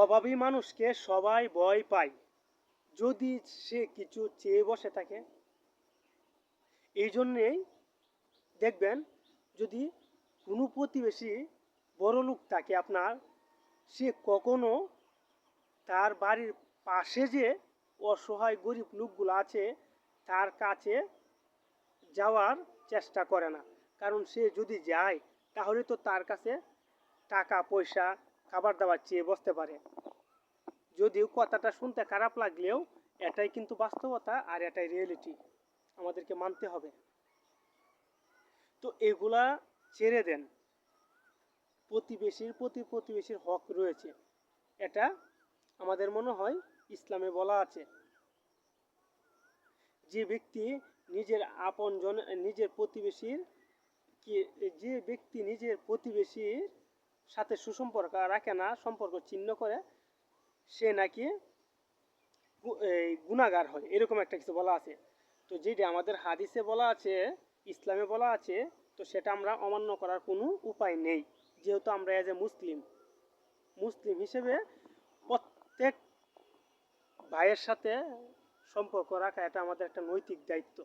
অভাবী মানুষকে সবাই ভয় পায়। যদি সে কিছু চেয়ে বসে থাকে এই জন্যেই দেখবেন যদি কোনো প্রতিবেশী বড় লোক থাকে আপনার, সে কখনো তার বাড়ির পাশে যে অসহায় গরিব লোকগুলো আছে, তার কাছে যাওয়ার চেষ্টা করে না। কারণ সে যদি যায়, তাহলে তো তার কাছে টাকা পয়সা খাবার দাবার চেয়ে বসতে পারে। যদিও কথাটা শুনতে খারাপ লাগলেও এটাই কিন্তু বাস্তবতা আর এটাই রিয়েলিটি আমাদেরকে মানতে হবে। তো এগুলা ছেড়ে দেন। প্রতিবেশীর প্রতি প্রতিবেশীর হক রয়েছে। এটা আমাদের মনে হয় ইসলামে বলা আছে। যে ব্যক্তি নিজের আপনজন, নিজের প্রতিবেশীর যে ব্যক্তি নিজের প্রতিবেশীর সাথে সুসম্পর্ক রাখে না, সম্পর্ক ছিন্ন করে, সে নাকি গুণাগার হয়, এরকম একটা কিছু বলা আছে। তো যেটা আমাদের হাদিসে বলা আছে, ইসলামে বলা আছে, তো সেটা আমরা অমান্য করার কোনো উপায় নেই। যেহেতু আমরা এজ এ মুসলিম মুসলিম হিসেবে প্রত্যেক ভাইয়ের সাথে সম্পর্ক রাখা এটা আমাদের একটা নৈতিক দায়িত্ব।